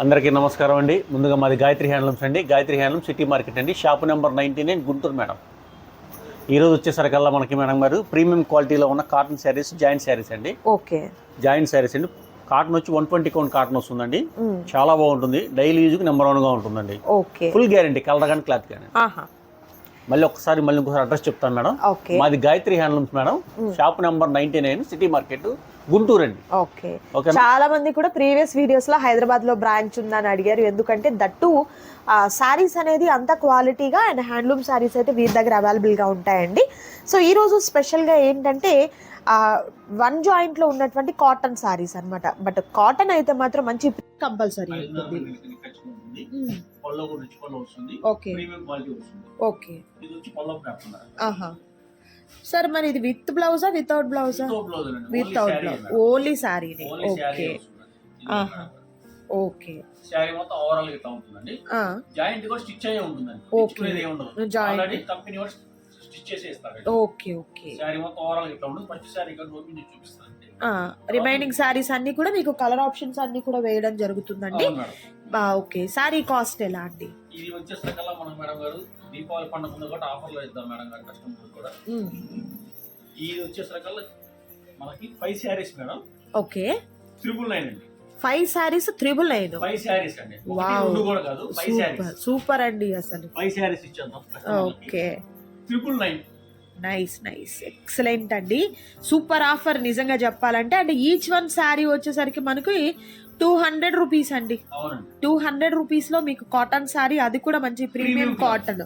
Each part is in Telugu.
అందరికీ నమస్కారం అండి. ముందుగా మాది గాయత్రి హ్యాండ్లూమ్స్ అండి. గాయత్రి హ్యాండ్లూమ్ సిటీ మార్కెట్ అండి. Shop number ninety nine Guntur madam. ఈరోజు వచ్చేసరికల్లా మనకి మేడం గారు ప్రీమియం క్వాలిటీలో ఉన్న కాటన్ శారీస్ జాయింట్ శారీస్ అండి. ఓకే. జాయింట్ శారీస్ అండి. కాటన్ వచ్చి వన్ ట్వంటీ కౌంట్ కాటన్ వస్తుందండి. చాలా బాగుంటుంది. డైలీ యూజ్కి నెంబర్ వన్గా ఉంటుందండి. ఓకే. ఫుల్ గ్యారంటీ కలర్ కానీ క్లాత్ కానీ మళ్ళీ ఒకసారి మళ్ళీ ఇంకోసారి అడ్రస్ చెప్తాను మేడం. ఓకే. మాది Gayatri handlooms madam. Shop number ninety nine city market Guntur అండి. ఓకే. చాలా మంది కూడా ప్రీవియస్ వీడియోస్లో హైదరాబాద్లో బ్రాంచ్ ఉందని అడిగారు. ఎందుకంటే దట్టు సారీస్ అనేది అంత క్వాలిటీగా అండ్ హ్యాండ్లూమ్ సారీస్ అయితే వీరి దగ్గర అవైలబుల్గా ఉంటాయండి. సో ఈ రోజు స్పెషల్గా ఏంటంటే వన్ జాయింట్లో ఉన్నటువంటి కాటన్ సారీస్ అన్నమాట. బట్ కాటన్ అయితే మాత్రం మంచి కంపల్సరీ ఉంటుంది పళ్ళు కూడా రిచ్ పళ్ళు వస్తుంది. ఓకే. ప్రీమియం క్వాలిటీ వస్తుంది. ఓకే. ఇది వచ్చి పళ్ళు కాకుండా ఆహా. సార్ మరి ఇది విత్ బ్లౌజా వితౌట్ బ్లౌజా? వితౌట్ బ్లౌజ్ ఓన్లీ శారీని ఓకే. ఆహా. ఓకే. శారీ మొత్తం ఓవరాల్ ఇట్లా ఉంటుందండి. జాయింట్ కూడా స్టిచ్ అయ్యే ఉంటుందండి. ఏమి ఉండదు. ఆల్రెడీ కంపెనీ కూడా స్టిచ్ చేసి ఇస్తారు ఓకే ఓకే. శారీ మొత్తం ఓవరాల్ ఇట్లా ఉంటుంది ఫస్ట్ శారీ ఇక్కడ ఓపెన్ చేసి చూపిస్తానండి రిమైనింగ్ శారీస్ అన్ని కూడా మీకు కలర్ ఆప్షన్స్ అన్ని కూడా వేయడం జరుగుతుందండి. ఓకే. శారీ కాస్ట్ ఎలా అండి? ఇది వచ్చేసరికల్లా మనం మేడం గారు దీపావళి పండుగ ఉంది కూడా ఆఫర్లో ఇద్దాం మేడం గారు కస్టమర్ కూడా. ఇది వచ్చేసరికల్లా మనకి five saris madam. Okay. Triple nine అండి. Five saris triple nine super super అండి. అసలు. ఫైవ్ శారీస్ ఇచ్చేద్దాం okay. Triple nine nice nice excellent అండి. సూపర్ ఆఫర్ నిజంగా చెప్పాలంటే అంటే ఈచ్ వన్ శారీ వచ్చేసరికి మనకి టూ హండ్రెడ్ రూపీస్ అండి. టూ హండ్రెడ్ రూపీస్లో మీకు కాటన్ శారీ అది కూడా మంచి ప్రీమియం. కాటన్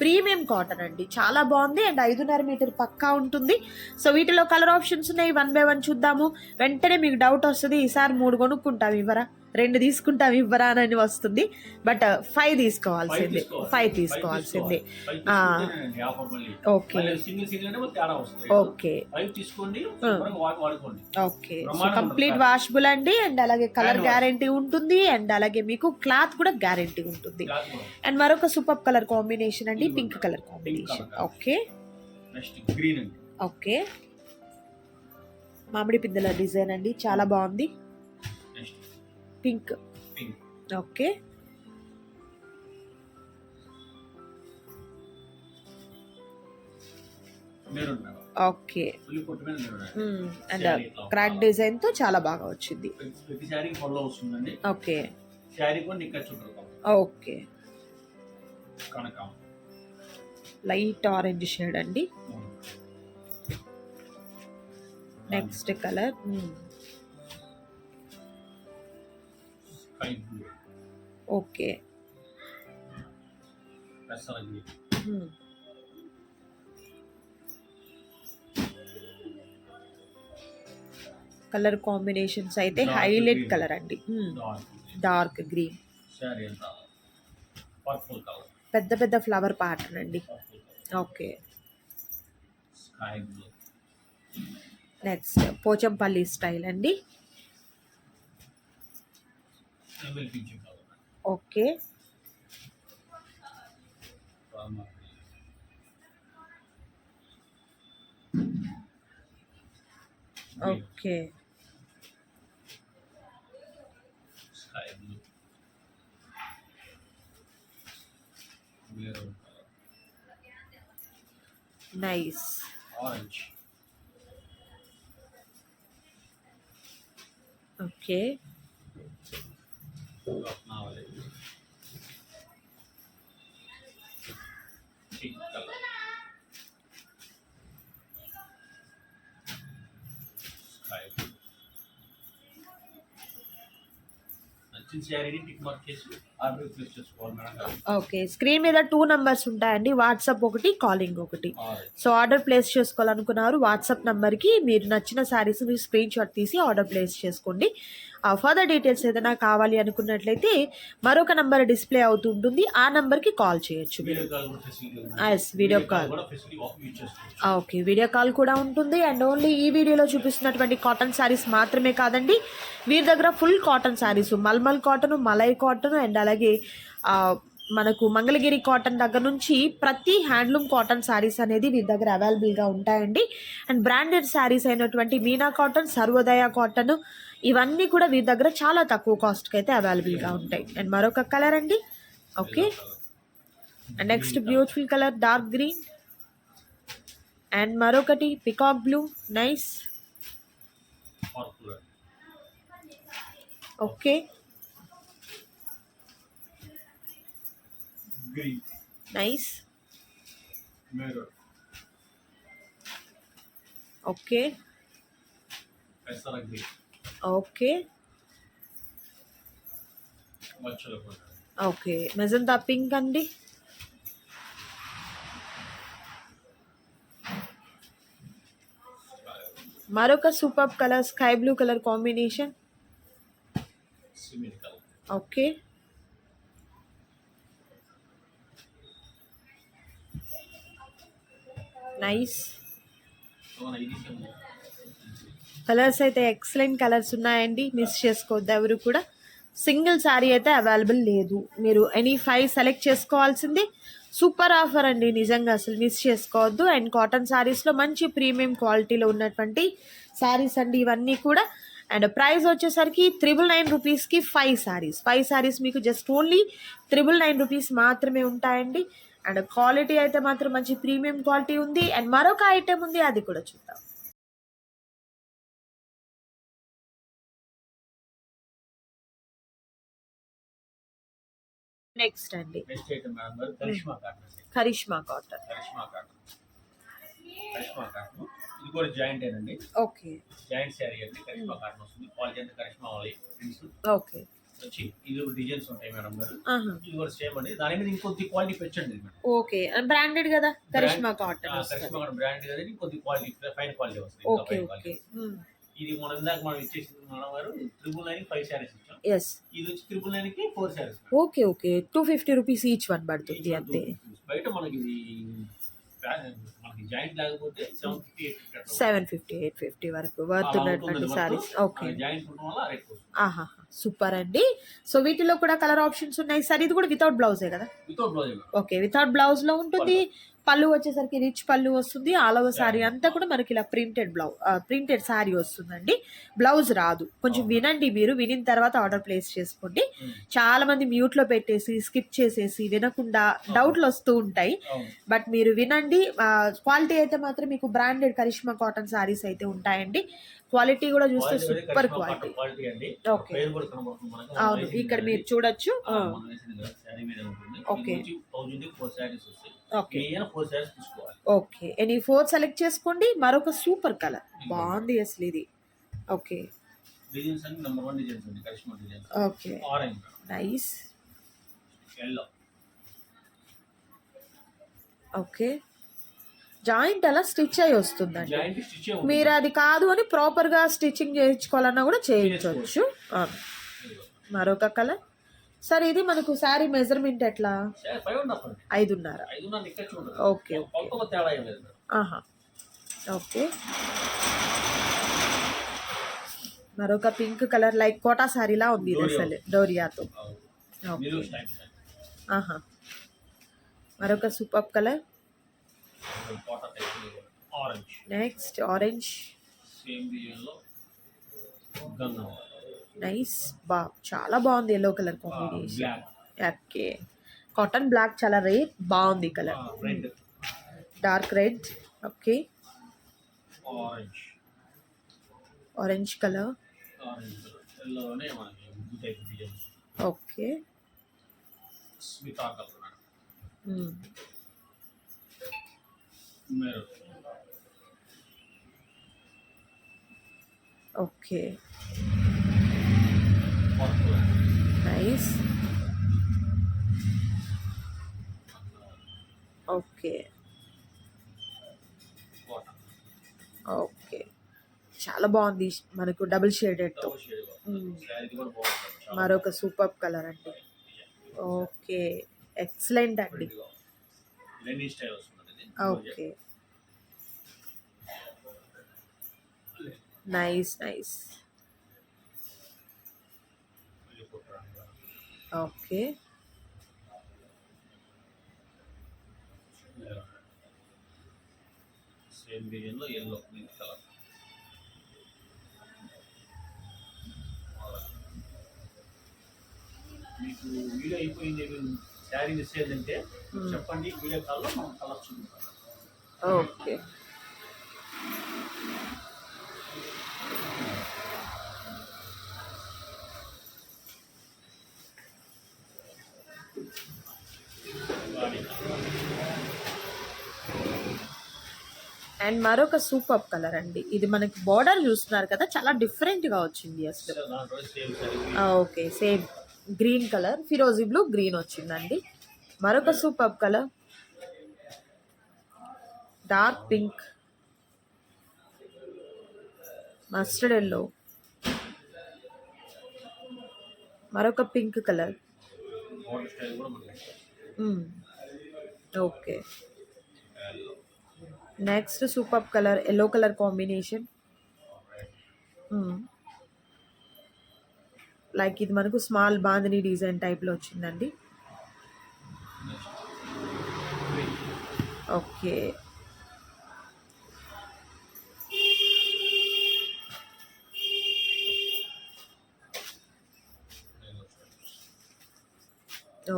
ప్రీమియం కాటన్ అండి. చాలా బాగుంది. అండ్ ఐదున్నర మీటర్ పక్కా ఉంటుంది. సో వీటిలో కలర్ ఆప్షన్స్ ఉన్నాయి. వన్ బై వన్ చూద్దాము. వెంటనే మీకు డౌట్ వస్తుంది. ఈసారి మూడు కొనుక్కుంటాం. ఇవ్వరా? రెండు తీసుకుంటాం ఇవ్వరా అని వస్తుంది. బట్ ఫైవ్ తీసుకోవాల్సింది. ఫైవ్ తీసుకోవాల్సింది. Okay okay okay complete. Washable అండి. అండ్ అలాగే కలర్. గ్యారంటీ ఉంటుంది. అండ్ అలాగే మీకు క్లాత్ కూడా గ్యారంటీ ఉంటుంది. అండ్ మరొక సూపర్ కలర్ కాంబినేషన్ అండి. Pink colour combination. Okay okay మామిడి పిందెల డిజైన్ అండి. చాలా బాగుంది. Pink. Okay. Okay. And. Crack డిజైన్తో చాలా బాగా వచ్చింది. Okay. Okay. Light orange shade అండి. Next colour. Okay. Colour combinations అయితే హైలైట్. కలర్ అండి. డార్క్ గ్రీన్ పెద్ద పెద్ద ఫ్లవర్ ప్యాటర్న్ అండి. ఓకే. నెక్స్ట్ పోచంపల్లి స్టైల్ అండి. Okay Rama okay sky blue maroon colour nice orange okay నచ్చిన శారీని టిక్ మార్క్ చేసి ఆర్డర్ ప్లేస్ చేసుకోవాలి మేడం. గారు ఓకే స్క్రీన్ మీద టూ నంబర్స్ ఉంటాయండి. వాట్సాప్ ఒకటి కాలింగ్ ఒకటి. సో ఆర్డర్ ప్లేస్ చేసుకోవాలనుకున్నారు వాట్సాప్ నంబర్కి మీరు నచ్చిన శారీస్ మీరు స్క్రీన్ షాట్ తీసి ఆర్డర్ ప్లేస్ చేసుకోండి. ఫర్దర్ డీటెయిల్స్ ఏదైనా కావాలి అనుకున్నట్లయితే మరొక నంబర్ డిస్ప్లే అవుతుంటుంది ఆ నంబర్కి కాల్ చేయొచ్చు. మీరు video call okay video call కూడా ఉంటుంది. అండ్ ఓన్లీ ఈ వీడియోలో చూపిస్తున్నటువంటి కాటన్ శారీస్ మాత్రమే కాదండి. వీరి దగ్గర full cotton saris malmal cotton malai cotton and అలాగే మనకు మంగళగిరి కాటన్ దగ్గర నుంచి ప్రతి హ్యాండ్లూమ్ కాటన్ శారీస్ అనేది వీరి దగ్గర అవైలబుల్గా ఉంటాయండి. అండ్ బ్రాండెడ్ శారీస్ అయినటువంటి మీనా కాటన్ సర్వోదయ కాటన్ ఇవన్నీ కూడా వీరి దగ్గర చాలా తక్కువ కాస్ట్కి అయితే అవైలబుల్గా ఉంటాయి. అండ్ మరొక కలర్ అండి. Okay. And next beautiful colour dark green. And మరొకటి peacock blue. Nice. Okay. Green nice maroon okay పెసర గ్రీన్ ఓకే మచ్చల ఓకే మెజంతా పింక్ అండి మరొక super colour sky blue colour combination cement colour okay nice colours అయితే ఎక్సలెంట్ కలర్స్ ఉన్నాయండి. మిస్ చేసుకోవద్దు ఎవరు కూడా. సింగిల్ శారీ అయితే అవైలబుల్ లేదు. మీరు ఎనీ ఫైవ్ సెలెక్ట్ చేసుకోవాల్సింది. సూపర్ ఆఫర్ అండి. నిజంగా అసలు మిస్ చేసుకోవద్దు. అండ్ కాటన్ శారీస్లో మంచి ప్రీమియం క్వాలిటీలో ఉన్నటువంటి శారీస్ అండి ఇవన్నీ కూడా. అండ్ ప్రైస్ వచ్చేసరికి త్రిబుల్ నైన్ రూపీస్కి ఫైవ్ శారీస్ ఫైవ్ శారీస్ మీకు just only triple nine rupees మాత్రమే ఉంటాయండి. అండ్ క్వాలిటీ అయితే మాత్రం మంచి ప్రీమియం క్వాలిటీ ఉంది. అండ్ మరొక ఐటెం ఉంది అది కూడా చూద్దాం. నెక్స్ట్ అండి. కరిష్మా కాటన్ అండి. ఇది కూడా జాయింట్ ఏనండి. ఓకే జాయింట్ శారీ అండి. కరిష్మా కాటన్ వస్తుంది. క్వాలిటీ అంతా కరిష్మా ఓకే వచ్చి ఇది డిజైన్స్ ఉంటాయి మేడం గారు. ఇది కూడా సేమ్ అండి. దాని మీద ఇంకొద్ది క్వాలిటీ పెంచండి ఓకే. బ్రాండెడ్ కదా? Karishma cotton Karishma cotton brand కదా ఇంకొద్ది క్వాలిటీ ఫైన్ క్వాలిటీ వస్తుంది. Okay okay. ఇది మనం ఇందాక మనం ఇచ్చేసింది మేడం గారు త్రిబుల్ నైన్ ఫైవ్ శారీస్ ఇచ్చాం. ఎస్ ఇది వచ్చి త్రిబుల్ నైన్కి four saris okay okay. Two fifty rupees each one పడుతుంది అంతే. బయట మనకి ఇది మనకి జాయింట్ లేకపోతే seven fifty eight fifty seven fifty eight fifty వరకు వర్త్ ఉన్నటువంటి సారీస్ ఓకే. జాయింట్ ఉండడం వల్ల రేట్ ఆహా సూపర్ అండి. సో వీటిలో కూడా కలర్ ఆప్షన్స్ ఉన్నాయి. సార్ ఇది కూడా వితౌట్ బ్లౌజే కదా? వితౌట్ బ్లౌజ్ ఓకే వితౌట్ బ్లౌజ్లో ఉంటుంది పళ్ళు వచ్చేసరికి రిచ్ పళ్ళు వస్తుంది ఆల్ ఓవర్ సారీ అంతా కూడా మనకి ఇలా ప్రింటెడ్ బ్లౌ ప్రింటెడ్ సారీ వస్తుందండి. బ్లౌజ్ రాదు. కొంచెం వినండి మీరు వినిన తర్వాత ఆర్డర్ ప్లేస్ చేసుకోండి. చాలా మంది మ్యూట్లో పెట్టేసి స్కిప్ చేసేసి వినకుండా డౌట్లు వస్తూ ఉంటాయి. బట్ మీరు వినండి క్వాలిటీ అయితే మాత్రం మీకు బ్రాండెడ్ కరిష్మా కాటన్ సారీస్ అయితే ఉంటాయండి. క్వాలిటీ కూడా చూస్తే సూపర్ క్వాలిటీ. ఓకే. అవును ఇక్కడ మీరు. చూడొచ్చు. శారీ ఓకే. ఓకే. ఫోర్ తీసుకోవాలి. ఓకే. ఎనీ ఫోర్ సెలెక్ట్ చేసుకోండి. మరొక సూపర్ కలర్ బాగుంది అసలు ఇది. ఓకే. డిజైన్స్ అన్ని నెంబర్ వన్ డిజైన్స్ ఉంది Karishma designs okay. Orange nice yellow okay. Joint అలా స్టిచ్ అయి వస్తుందండి. మీరు అది కాదు అని ప్రాపర్గా స్టిచ్చింగ్ చేయించుకోవాలన్నా కూడా చేయించవచ్చు. మరొక కలర్ సరే ఇది మనకు శారీ మెజర్మెంట్ ఎట్లా? ఐదున్నర. ఓకే. ఆహా. ఓకే. మరొక పింక్ కలర్ లైక్ కోటా శారీలా ఉంది ఇది అసలు డోరియాతో. ఆహా. మరొక super colour. Next orange nice బా చాలా బాగుంది yellow colour combination black okay cotton black చాలా రేట్ బాగుంది colour red dark red okay orange orange colour orange ఎల్లోనే మనకి ఉగ్గు type design okay Smith colour Hmm. Maroon okay nice okay okay చాలా బాగుంది. మనకు డబుల్ షేడెడ్తో చాలా మరొక సూపర్ కలర్ అండి. ఓకే ఎక్సలెంట్ అండి. Okay nice nice okay. Same మీకు వీడియో అయిపోయింది శారీ మిస్ అయిందంటే చెప్పండి వీడియో కలర్ చూద్దాం ఓకే. అండ్ మరొక సూపర్ కలర్ అండి. ఇది మనకి బార్డర్ చూస్తున్నారు కదా చాలా డిఫరెంట్గా వచ్చింది అసలు. Okay same. గ్రీన్ కలర్ ఫిరోజీ బ్లూ గ్రీన్ వచ్చిందండి. మరొక super colour. Dark pink. Mustard yellow. మరొక pink colour. Okay. Next super colour yellow colour combination like ఇది మనకు స్మాల్ బాందిని డిజైన్ టైప్లో వచ్చిందండి. Okay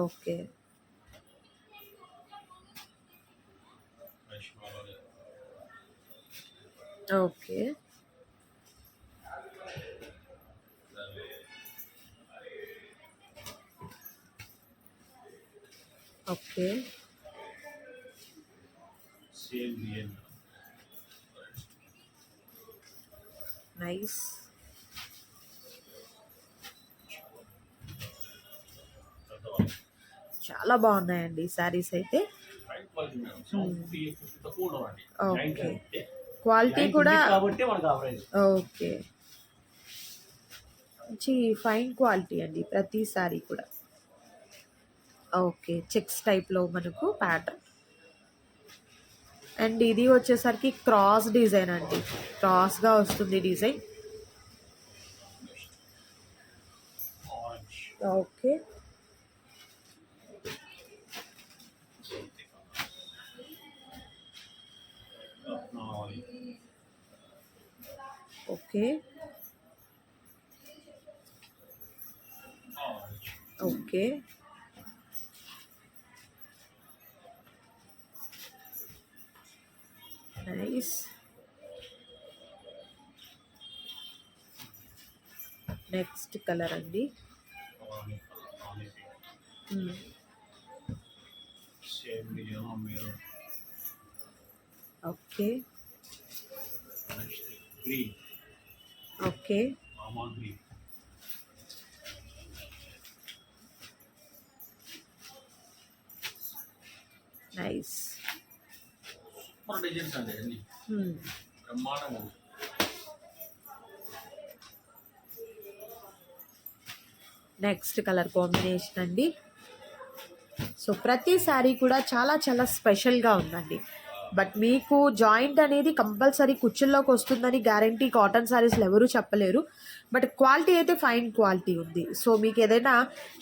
okay okay okay same design nice చాలా బాగున్నాయండి శారీస్ అయితే. ఫైన్ క్వాలిటీ కూడా ఉంది కాబట్టి మనకు ఆవరేజ్ ఓకే. మంచి ఫైన్ క్వాలిటీ అండి ప్రతి సారీ కూడా. ఓకే చెక్స్ టైప్లో మనకు ప్యాటర్న్ అండ్ ఇది వచ్చేసరికి క్రాస్ డిజైన్ అండి. క్రాస్గా వస్తుంది design okay. Okay orange okay nice next colour అండి. Orange orange Hmm. Same design మీరు okay next green okay. Nice. Super designs అండి అన్ని. ఉంది నెక్స్ట్ కలర్ కాంబినేషన్ అండి. సో ప్రతి శారీ కూడా చాలా చాలా స్పెషల్గా ఉందండి. బట్ మీకు జాయింట్ అనేది కంపల్సరీ కుచ్చుల్లోకి వస్తుందని గ్యారంటీ కాటన్ శారీస్లో ఎవరూ చెప్పలేరు. బట్ క్వాలిటీ అయితే ఫైన్ క్వాలిటీ ఉంది. సో మీకు ఏదైనా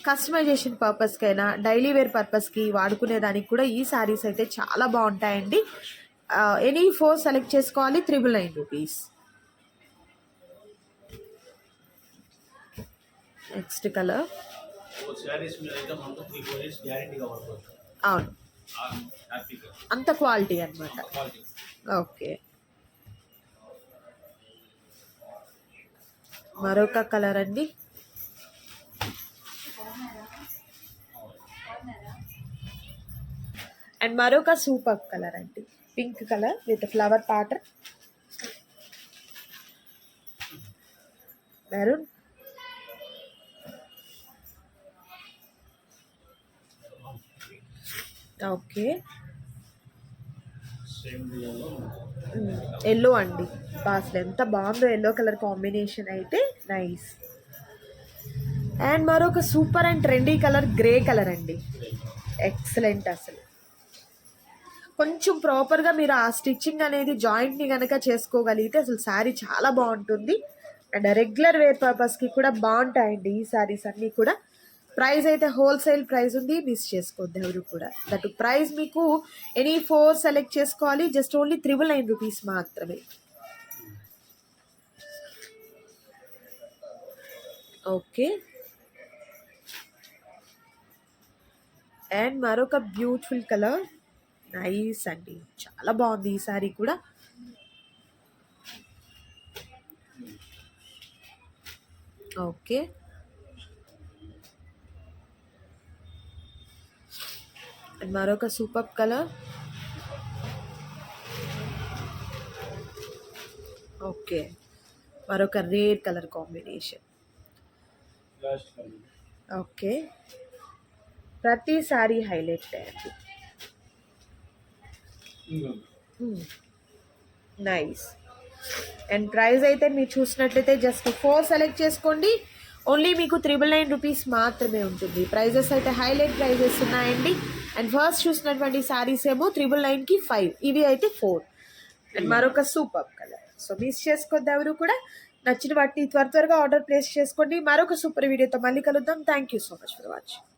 కస్టమైజేషన్ పర్పస్కైనా డైలీ వేర్ పర్పస్కి వాడుకునే దానికి కూడా ఈ శారీస్ అయితే చాలా బాగుంటాయండి. ఎనీ ఫోర్ సెలెక్ట్ చేసుకోవాలి triple nine rupees next colour అవును. అంత క్వాలిటీ అన్నమాట. క్వాలిటీ. ఓకే. మరొక కలర్ అండి. అండ్ మరొక సూపర్ కలర్ అండి. Pink colour with flower pattern maroon. Okay. Yellow అండి. అసలు ఎంత బాగుందో ఎల్లో కలర్ కాంబినేషన్ అయితే నైస్ అండ్ మరొక super and trendy colour grey colour అండి. ఎక్సలెంట్ అసలు. కొంచెం ప్రాపర్గా మీరు ఆ స్టిచ్చింగ్ అనేది జాయింట్ని కనుక చేసుకోగలిగితే అసలు శారీ చాలా బాగుంటుంది. అండ్ రెగ్యులర్ వేర్ పర్పస్కి కూడా బాగుంటాయండి ఈ శారీస్ అన్నీ కూడా. ప్రైస్ అయితే హోల్సేల్ ప్రైస్ ఉంది మిస్ చేసుకోవద్దు ఎవరు కూడా. దట్ ప్రైస్ మీకు ఎనీ ఫోర్ సెలెక్ట్ చేసుకోవాలి just only triple nine rupees మాత్రమే. ఓకే అండ్ మరొక బ్యూటిఫుల్ కలర్ నైస్ అండి. చాలా బాగుంది ఈ సారీ కూడా. ఓకే అండ్ మరొక సూపర్ కలర్. ఓకే. మరొక రేర్ కలర్ కాంబినేషన్. ఓకే. ప్రతి సారీ హైలైట్ అయ్యింది నైస్. అండ్ ప్రైస్ అయితే మీరు చూసినట్లయితే జస్ట్ ఫోర్ సెలెక్ట్ చేసుకోండి. ఓన్లీ మీకు త్రిబుల్ నైన్ రూపీస్ మాత్రమే ఉంటుంది. ప్రైజెస్ అయితే హైలైట్ ప్రైజెస్ ఉన్నాయండి. అండ్ ఫస్ట్ చూసినటువంటి శారీస్ ఏమో త్రిబుల్ నైన్కి ఫైవ్. ఇవి అయితే ఫోర్. అండ్ మరొక సూపర్ కలర్. సో మిస్ చేసుకోద్ది ఎవరు కూడా. నచ్చిన వాటిని త్వర త్వరగా ఆర్డర్ ప్లేస్ చేసుకోండి. మరొక సూపర్ వీడియోతో మళ్ళీ కలుద్దాం. Thank you so much for watching